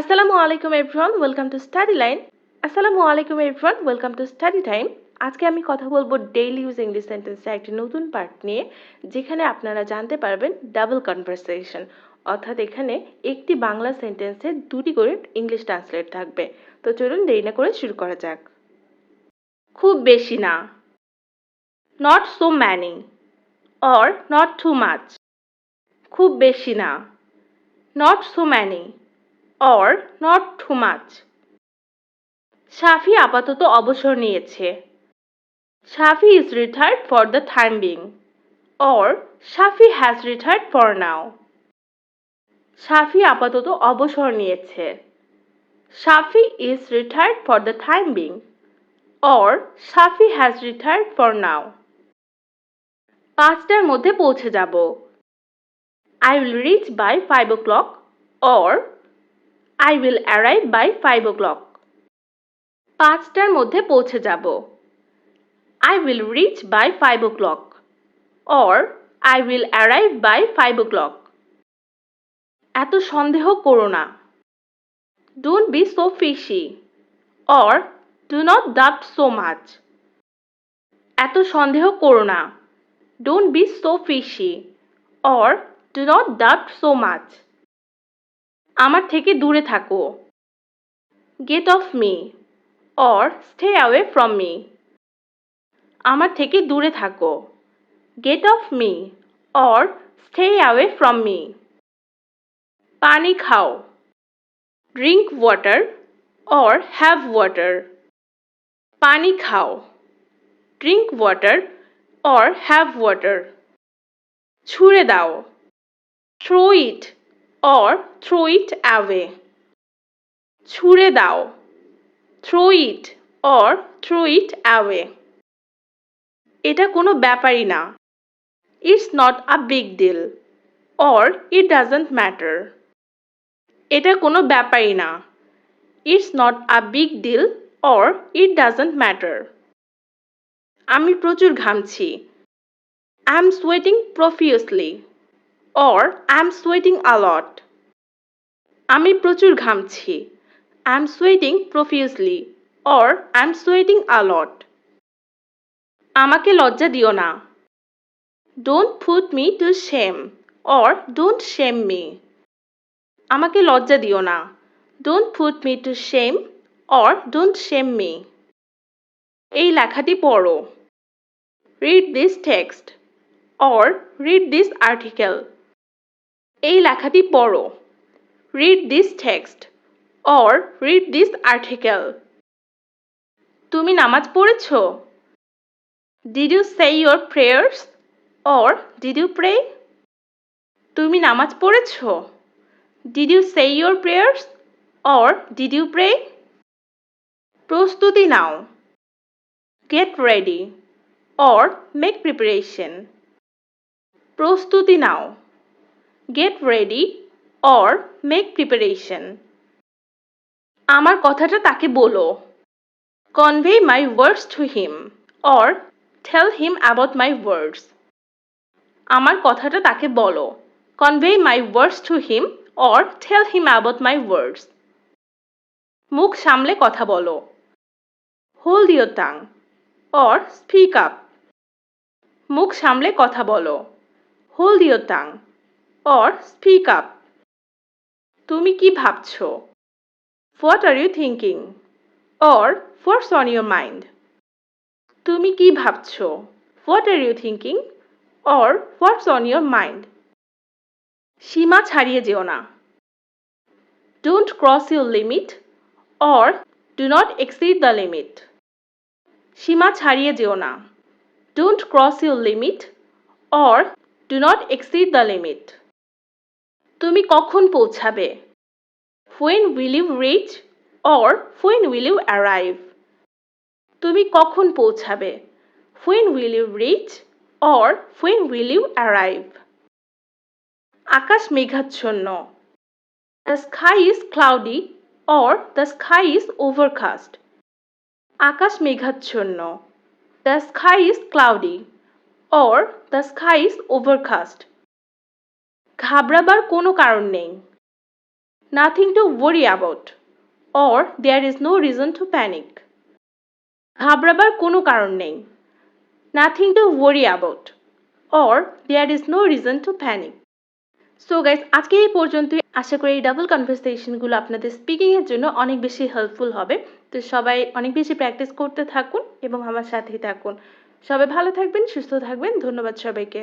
আসসালামু আলাইকুম everyone welcome to study line আসসালামু আলাইকুম everyone welcome to study time আজকে আমি কথা বলব ডেইলি ইউজ ইংলিশ সেন্টেন্সের একটি নতুন পার্ট নিয়ে, যেখানে আপনারা জানতে পারবেন ডাবল কনভারসেশন অর্থাৎ এখানে একটি বাংলা সেন্টেন্সে দুটি করে ইংলিশ ট্রান্সলেট থাকবে। তো চলুন দেরি না করে শুরু করা যাক। খুব বেশি না। Not so many or not too much খুব বেশি না। Not so many or not too much Shafi আপাতত অবসর নিয়েছে। Shafi is retired for the time being or Shafi has retired for now Shafi আপাতত অবসর নিয়েছে। Shafi is retired for the time being or Shafi has retired for now পাঁচটার মধ্যে পৌঁছে যাব। I will reach by five o'clock or I will arrive by five o'clock পাঁচটার মধ্যে পৌঁছে যাব। I will reach by five o'clock or I will arrive by five o'clock এত সন্দেহ করো না। Don't be so fishy or do not doubt so much এত সন্দেহ করো না। Don't be so fishy or do not doubt so much আমার থেকে দূরে থাকো। Get off me or stay away from me আমার থেকে দূরে থাকো। Get off me or stay away from me পানি খাও। Drink water or have water পানি খাও। Drink water or have water ছুঁড়ে দাও। Throw it or throw it away ছুঁড়ে দাও। Throw it or throw it away এটা কোনো ব্যাপারই না। It's not a big deal or it doesn't matter এটা কোনো ব্যাপারই না। It's not a big deal or it doesn't matter আমি প্রচুর ঘামছি। I am sweating profusely or I am sweating a lot আমি প্রচুর ঘামছি। I am sweating profusely or I am sweating a lot আমাকে লজ্জা দিও না। Don't put me to shame or don't shame me আমাকে লজ্জা দিও না। Don't put me to shame or don't shame me এই লেখাটি পড়ো। Read this text or read this article এই লেখাটি পড়ো। Read this text or read this article তুমি নামাজ পড়েছ? Did you say your prayers or did you pray তুমি নামাজ পড়েছ? Did you say your prayers or did you pray প্রস্তুতি নাও। Get ready or make preparation প্রস্তুতি নাও। Get ready or make preparation আমার কথাটা তাকে বলো। Convey my words to him or tell him about my words আমার কথাটা তাকে বলো। Convey my words to him or tell him about my words মুখ সামলে কথা বলো। Hold your tongue or speak up মুখ সামলে কথা বলো। Hold your tongue or speak up তুমি কি ভাবছ? What are you thinking or what's on your mind তুমি কি ভাবছ? What are you thinking or what's on your mind সীমা ছাড়িয়ে যেও না। Don't cross your limit or do not exceed the limit সীমা ছাড়িয়ে যেও না। Don't cross your limit or do not exceed the limit তুমি কখন পৌঁছাবে? When will you reach or when will you arrive তুমি কখন পৌঁছাবে? When will you reach or when will you arrive আকাশ মেঘাচ্ছন্ন। The sky is cloudy or the sky is overcast আকাশ মেঘাচ্ছন্ন। The sky is cloudy or the sky is overcast ঘাবড়াবার কোনো কারণ নেই। Nothing to worry about or there is no reason to panic ঘাবড়াবার কোনো কারণ নেই। Nothing to worry about or there is no reason to panic so guys আজকে এই পর্যন্তই। আশা করি এই ডাবল কনভারসেশনগুলো আপনাদের স্পিকিংয়ের জন্য অনেক বেশি হেল্পফুল হবে। তো সবাই অনেক বেশি প্র্যাকটিস করতে থাকুন এবং আমার সাথেই থাকুন। সবাই ভালো থাকবেন, সুস্থ থাকবেন। ধন্যবাদ সবাইকে।